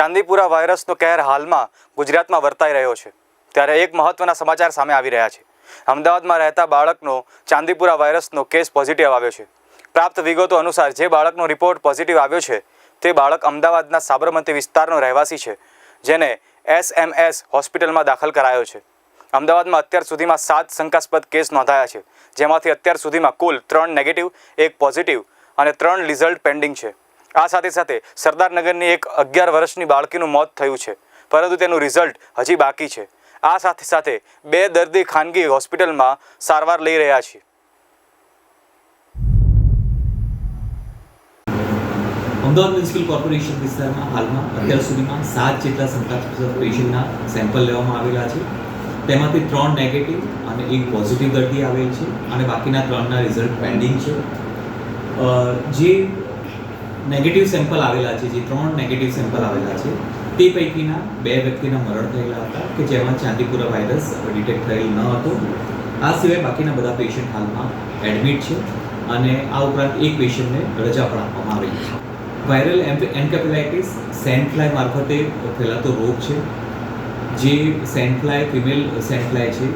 ચાંદીપુરા વાયરસનો કહેર હાલમાં ગુજરાતમાં વર્તાઈ રહ્યો છે. ત્યારે એક મહત્વના સમાચાર સામે આવી રહ્યા છે. અમદાવાદમાં રહેતા બાળકનો ચાંદીપુરા વાયરસનો કેસ પોઝિટિવ આવ્યો છે. પ્રાપ્ત વિગતો અનુસાર જે બાળકનો રિપોર્ટ પોઝિટિવ આવ્યો છે, તે બાળક અમદાવાદના સાબરમતી વિસ્તારનો રહેવાસી છે, જેને એસએમએસ હોસ્પિટલમાં દાખલ કરાયો છે. અમદાવાદમાં અત્યાર સુધીમાં સાત શંકાસ્પદ કેસ નોંધાયા છે, જેમાંથી અત્યાર સુધીમાં કુલ ત્રણ નેગેટિવ એક પોઝિટિવ અને ત્રણ રિઝલ્ટ પેન્ડિંગ છે. આ સાથે સાથે સરદારનગરની એક અગિયાર વર્ષની બાળકીનું મોત થયું છે, પરંતુ તેનું રિઝલ્ટ હજી બાકી છે. આ સાથે સાથે બે દર્દી ખાનગી હોસ્પિટલમાં સારવાર લઈ રહ્યા છે. અમદાવાદ મ્યુનિસિપલ કોર્પોરેશન વિસ્તારમાં હાલમાં અત્યાર સુધીમાં સાત જેટલા શંકાસ્પદ પેશન્ટના સેમ્પલ લેવામાં આવેલા છે. તેમાંથી ત્રણ નેગેટિવ અને એક પોઝિટિવ દર્દી આવેલ છે અને બાકીના ત્રણના રિઝલ્ટ પેન્ડિંગ છે. જે નેગેટિવ સેમ્પલ આવેલા છે, જે ત્રણ નેગેટિવ સેમ્પલ આવેલા છે, તે પૈકીના બે વ્યક્તિના મરણ થયેલા હતા કે જેમાં ચાંદીપુરા વાયરસ ડિટેક્ટ થયેલ ન હતો. આ સિવાય બાકીના બધા પેશન્ટ હાલમાં એડમિટ છે અને આ ઉપરાંત એક પેશન્ટને રજા પણ આપવામાં આવેલી છે. વાયરલ એન્કેપેલાઇટિસ સેન્ડફ્લાય મારફતે ફેલાતો રોગ છે. જે સેન્ડફ્લાય ફિમેલ સેન્ડફ્લાય છે,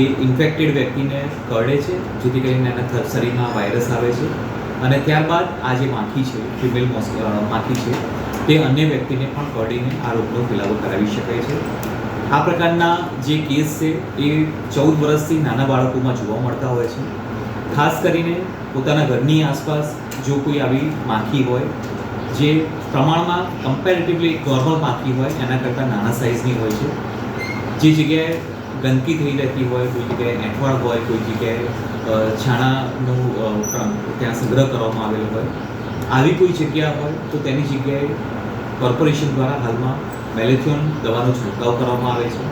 એ ઇન્ફેક્ટેડ વ્યક્તિને કરડે છે, જેથી કરીને એના શરીરમાં વાયરસ આવે છે. અને ત્યારબાદ આ જે માખી છે ફિમેલ માખી છે, તે અન્ય વ્યક્તિને પણ કરડીને આ રોગનો ફેલાવો કરાવી શકાય છે. આ પ્રકારના જે કેસ છે, એ ચૌદ વર્ષથી નાના બાળકોમાં જોવા મળતા હોય છે. ખાસ કરીને પોતાના ઘરની આસપાસ જો કોઈ આવી માખી હોય, જે પ્રમાણમાં કમ્પેરેટિવલી નોર્મલ માખી હોય, એના કરતાં નાના સાઇઝની હોય છે જે જગ્યાએ ગંદકી થઈ રહેતી હોય, કોઈ જગ્યાએ એંઠવાડ હોય, કોઈ જગ્યાએ છાણાનું ત્યાં સંગ્રહ કરવામાં આવેલો હોય, આવી કોઈ જગ્યા હોય તો તેની જગ્યાએ કોર્પોરેશન દ્વારા હાલમાં મેલેથિયોન દવાનો છંટકાવ કરવામાં આવે છે.